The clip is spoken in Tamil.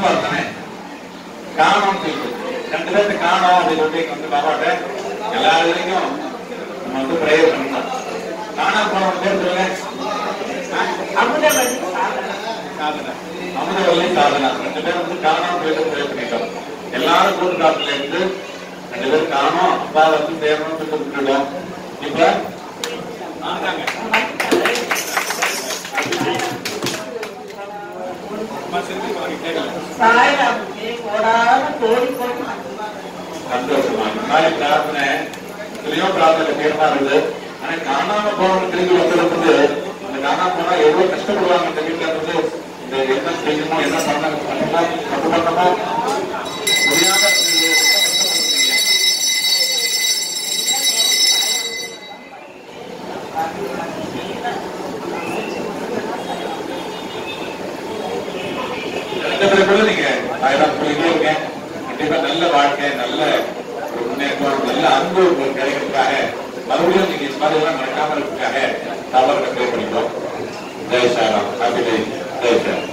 முன் தானே காணோம்னு சொல்லிட்டு. ரெண்டு பேருக்கு காணோம் அப்படின்னு சொல்லி இங்க வந்து பாப்பாட்ட எல்லா இதுலையும் நம்ம வந்து பிரேயர் பண்ணலாம் காணாம போன பேர் சொல்லுங்க. அமுதவல்லி சாதனா. அமுதவல்லி சாதனா. ரெண்டு பேரும் வந்து காணாம போயிட்டு பிரேயர் பண்ணிட்டோம். எல்லாரும் கூட்டு காலத்துல இருந்து ரெண்டு பேரும் காணோம். அப்பா வந்து சேரணும்னு சொல்லிட்டு இப்ப பிரார்த்தனை எத்தனையோ பிரார்த்தனை கேட்டா ஆனா காணாம போனவங்க திரும்பி வந்திருக்கிறது அந்த காணாம போனா எவ்வளவு கஷ்டப்படுவாங்க இந்த வீட்டுல இருந்து இந்த என்ன செய்யணுமோ என்ன பண்ண அதெல்லாம் சொல்லிட்டே கண்டிப்பா நல்ல வாழ்க்கை நல்ல ஒரு முன்னேற்றம் நல்ல அன்பு உங்களுக்கு கிடைக்கிறதுக்காக மறுபடியும் நீங்க இந்த மாதிரி எல்லாம் நடக்காம இருக்கிறதுக்காக தவறு ப்ரே பண்ணிக்கோ ஜெய் சாராம் ஹாப்பி டே ஜெய் சார்